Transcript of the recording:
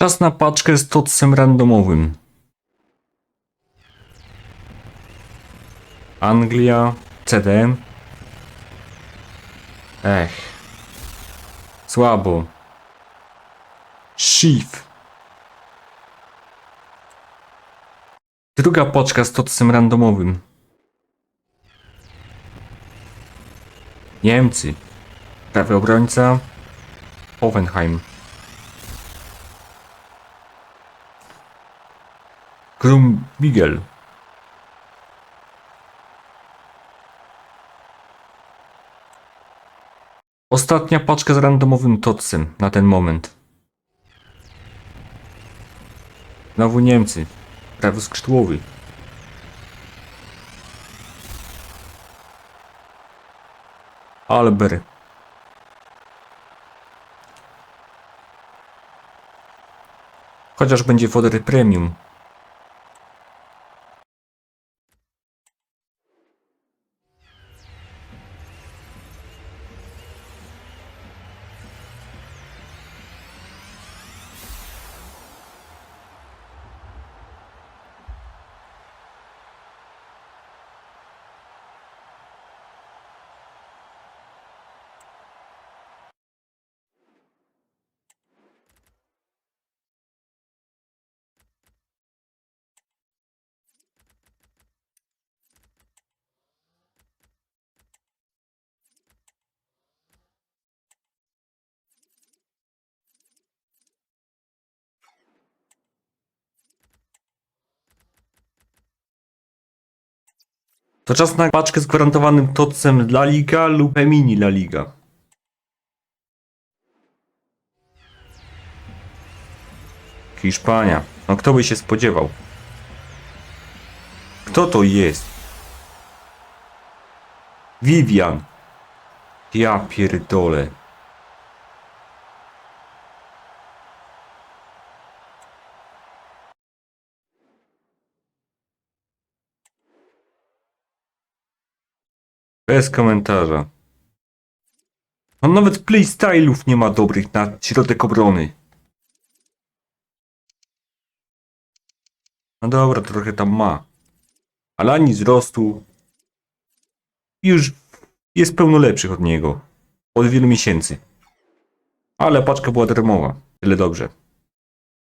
Czas na paczkę z totsem randomowym. Anglia, CDM. Ech. Słabo. Shift. Druga paczka z totsem randomowym. Niemcy. Prawy obrońca. Hoffenheim. Krum Miguel. Ostatnia paczka z randomowym totsem na ten moment. Znowu Niemcy. Prawy skrzydłowy. Albert. Chociaż będzie foder premium. To czas na paczkę z gwarantowanym totsem La Liga lub mini La Liga. Hiszpania. No kto by się spodziewał? Kto to jest? Vivian. Ja pierdolę. Bez komentarza. On nawet playstyle'ów nie ma dobrych na środek obrony. No dobra, trochę tam ma. Ale ani wzrostu. Już jest pełno lepszych od niego. Od wielu miesięcy. Ale paczka była darmowa. Tyle dobrze.